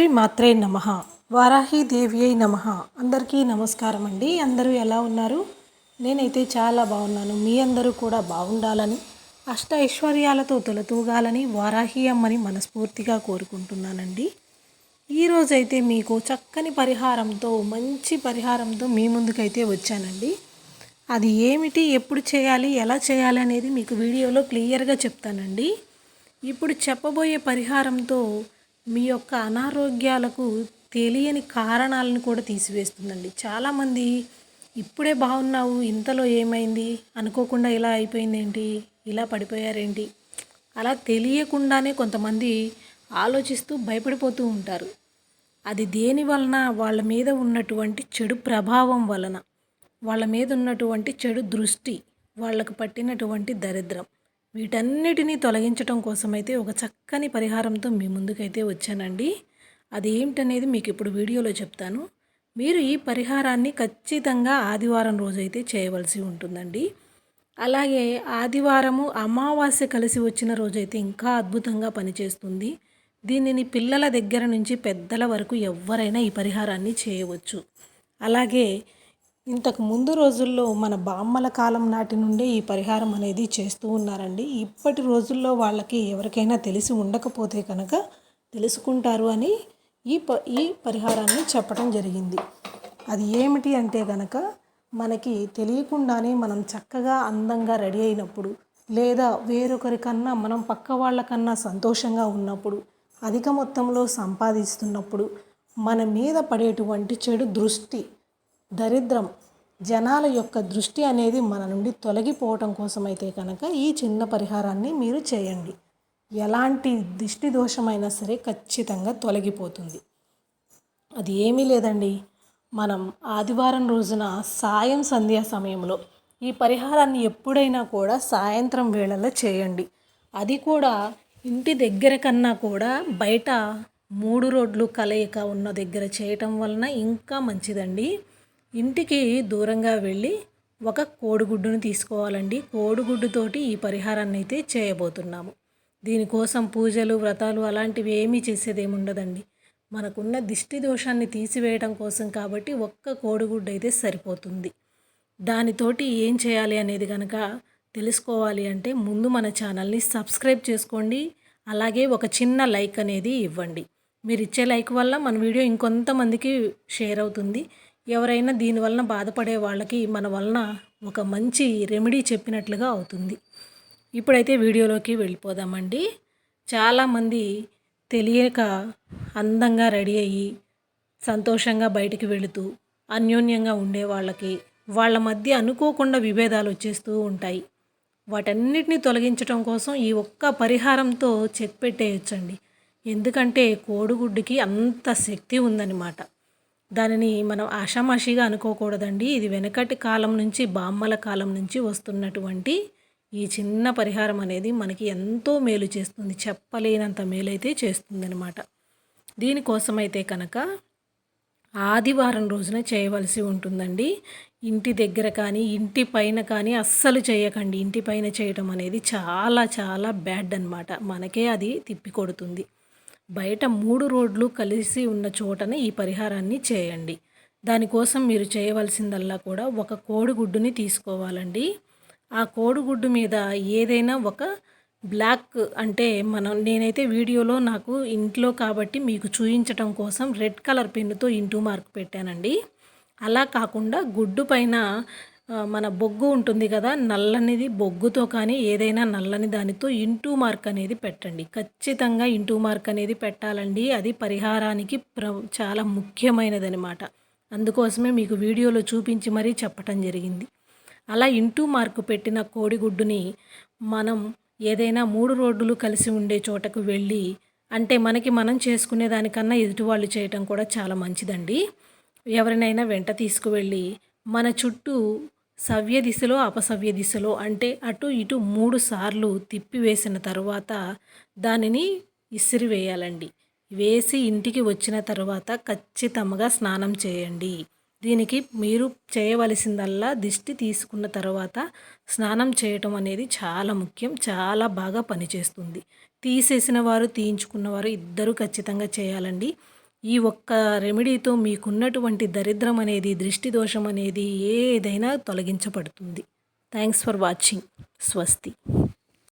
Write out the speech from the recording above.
శ్రీ మాత్రే నమ. వారాహిదేవి అయి నమ. అందరికీ నమస్కారం అండి. అందరూ ఎలా ఉన్నారు? నేనైతే చాలా బాగున్నాను. మీ అందరూ కూడా బాగుండాలని అష్ట ఐశ్వర్యాలతో తొలతూగాలని వారాహి అమ్మని మనస్ఫూర్తిగా కోరుకుంటున్నానండి. ఈరోజైతే మీకు చక్కని పరిహారంతో మంచి పరిహారంతో మీ ముందుకైతే వచ్చానండి. అది ఏమిటి ఎప్పుడు చేయాలి ఎలా చేయాలి అనేది మీకు వీడియోలో క్లియర్గా చెప్తానండి. ఇప్పుడు చెప్పబోయే పరిహారంతో మీ యొక్క అనారోగ్యాలకు తెలియని కారణాలను కూడా తీసివేస్తుందండి. చాలామంది ఇప్పుడే బాగున్నావు ఇంతలో ఏమైంది అనుకోకుండా ఇలా అయిపోయింది ఏంటి ఇలా పడిపోయారేంటి అలా తెలియకుండానే కొంతమంది ఆలోచిస్తూ భయపడిపోతూ ఉంటారు. అది దేని వలన? వాళ్ళ మీద ఉన్నటువంటి చెడు ప్రభావం వలన. వాళ్ళ మీద ఉన్నటువంటి చెడు దృష్టి వాళ్ళకు పట్టినటువంటి దరిద్రం. వీటన్నిటినీ తొలగించడం కోసమైతే ఒక చక్కని పరిహారంతో మీ ముందుకైతే వచ్చానండి. అది ఏమిటనేది మీకు ఇప్పుడు వీడియోలో చెప్తాను. మీరు ఈ పరిహారాన్ని ఖచ్చితంగా ఆదివారం రోజైతే చేయవలసి ఉంటుందండి. అలాగే ఆదివారము అమావాస్య కలిసి వచ్చిన రోజైతే ఇంకా అద్భుతంగా పనిచేస్తుంది. దీనిని పిల్లల దగ్గర నుంచి పెద్దల వరకు ఎవరైనా ఈ పరిహారాన్ని చేయవచ్చు. అలాగే ఇంతకు ముందు రోజుల్లో మన బామ్మల కాలం నాటి నుండే ఈ పరిహారం అనేది చేస్తూ ఉన్నారండి. ఇప్పటి రోజుల్లో వాళ్ళకి ఎవరికైనా తెలిసి ఉండకపోతే కనుక తెలుసుకుంటారు అని ఈ ప ఈ పరిహారాన్ని చెప్పడం జరిగింది. అది ఏమిటి అంటే కనుక మనకి తెలియకుండానే మనం చక్కగా అందంగా రెడీ అయినప్పుడు లేదా వేరొకరికన్నా మనం పక్క వాళ్ళకన్నా సంతోషంగా ఉన్నప్పుడు అధిక మొత్తంలో సంపాదిస్తున్నప్పుడు మన మీద పడేటువంటి చెడు దృష్టి దరిద్రం జనాల యొక్క దృష్టి అనేది మన నుండి తొలగిపోవటం కోసమైతే కనుక ఈ చిన్న పరిహారాన్ని మీరు చేయండి. ఎలాంటి దిష్టి దోషమైనా సరే ఖచ్చితంగా తొలగిపోతుంది. అది ఏమీ లేదండి. మనం ఆదివారం రోజున సాయం సంధ్యా సమయంలో ఈ పరిహారాన్ని ఎప్పుడైనా కూడా సాయంత్రం వేళలో చేయండి. అది కూడా ఇంటి దగ్గర కన్నా కూడా బయట మూడు రోడ్లు కలయిక ఉన్న దగ్గర చేయటం వలన ఇంకా మంచిదండి. ఇంటికి దూరంగా వెళ్ళి ఒక కోడిగుడ్డును తీసుకోవాలండి. కోడిగుడ్డుతోటి ఈ పరిహారాన్ని అయితే చేయబోతున్నాము. దీనికోసం పూజలు వ్రతాలు అలాంటివి ఏమీ చేసేదేమి ఉండదండి మనకున్న దిష్టి దోషాన్ని తీసివేయడం కోసం కాబట్టి ఒక్క కోడిగుడ్డు అయితే సరిపోతుంది. దానితోటి ఏం చేయాలి అనేది కనుక తెలుసుకోవాలి అంటే ముందు మన ఛానల్ని సబ్స్క్రైబ్ చేసుకోండి. అలాగే ఒక చిన్న లైక్ అనేది ఇవ్వండి. మీరు ఇచ్చే లైక్ వల్ల మన వీడియో ఇంకొంతమందికి షేర్ అవుతుంది. ఎవరైనా దీనివలన బాధపడే వాళ్ళకి మన వలన ఒక మంచి రెమెడీ చెప్పినట్లుగా అవుతుంది. ఇప్పుడైతే వీడియోలోకి వెళ్ళిపోదామండి. చాలామంది తెలియక అందంగా రెడీ అయ్యి సంతోషంగా బయటికి వెళుతూ అన్యోన్యంగా ఉండే వాళ్ళకి వాళ్ళ మధ్య అనుకోకుండా విభేదాలు వచ్చేస్తూ ఉంటాయి. వాటన్నిటిని తొలగించడం కోసం ఈ ఒక్క పరిహారంతో చెక్ పెట్టేయచ్చండి. ఎందుకంటే కోడిగుడ్డుకి అంత శక్తి ఉందన్నమాట. దానిని మనం ఆషామాషిగా అనుకోకూడదండి. ఇది వెనకటి కాలం నుంచి బామ్మల కాలం నుంచి వస్తున్నటువంటి ఈ చిన్న పరిహారం అనేది మనకి ఎంతో మేలు చేస్తుంది. చెప్పలేనంత మేలైతే చేస్తుందనమాట దీనికోసమైతే కనుక ఆదివారం రోజున చేయవలసి ఉంటుందండి. ఇంటి దగ్గర కానీ ఇంటి పైన కానీ అస్సలు చేయకండి. ఇంటి పైన చేయటం అనేది చాలా చాలా బ్యాడ్ అనమాట మనకే అది తిప్పి కొడుతుంది. బయట మూడు రోడ్లు కలిసి ఉన్న చోటనే ఈ పరిహారాన్ని చేయండి. దానికోసం మీరు చేయవలసిందల్లా కూడా ఒక కోడిగుడ్డుని తీసుకోవాలండి. ఆ కోడిగుడ్డు మీద ఏదైనా ఒక బ్లాక్ అంటే మనం నేనైతే వీడియోలో నాకు ఇంట్లో కాబట్టి మీకు చూపించటం కోసం రెడ్ కలర్ పెన్నుతో ఇంటూ మార్క్ పెట్టానండి. అలా కాకుండా గుడ్డు పైన మన బొగ్గు ఉంటుంది కదా నల్లనిది బొగ్గుతో కానీ ఏదైనా నల్లని దానితో ఇంటూ మార్క్ అనేది పెట్టండి. ఖచ్చితంగా ఇంటూ మార్క్ అనేది పెట్టాలండి. అది పరిహారానికి ప్ర చాలా ముఖ్యమైనదనమాట అందుకోసమే మీకు వీడియోలో చూపించి మరీ చెప్పటం జరిగింది. అలా ఇంటూ మార్క్ పెట్టిన కోడిగుడ్డుని మనం ఏదైనా మూడు రోడ్డులు కలిసి ఉండే చోటకు వెళ్ళి అంటే మనకి మనం చేసుకునే దానికన్నా ఎదుటివాళ్ళు చేయటం కూడా చాలా మంచిదండి. ఎవరినైనా వెంట తీసుకువెళ్ళి మన చుట్టూ సవ్య దిశలో అపసవ్య దిశలో అంటే అటు ఇటు మూడు సార్లు తిప్పివేసిన తర్వాత దానిని ఇసిరివేయాలండి వేసి ఇంటికి వచ్చిన తర్వాత ఖచ్చితంగా స్నానం చేయండి. దీనికి మీరు చేయవలసిందల్లా దిష్టి తీసుకున్న తర్వాత స్నానం చేయటం అనేది చాలా ముఖ్యం చాలా బాగా పనిచేస్తుంది. తీసేసిన వారు తీయించుకున్న వారు ఇద్దరూ ఖచ్చితంగా చేయాలండి. ఈ ఒక్క రెమెడీతో మీకున్నటువంటి దరిద్రం అనేది దృష్టి దోషం అనేది ఏదైనా తొలగించబడుతుంది. థ్యాంక్స్ ఫర్ వాచింగ్ స్వస్తి.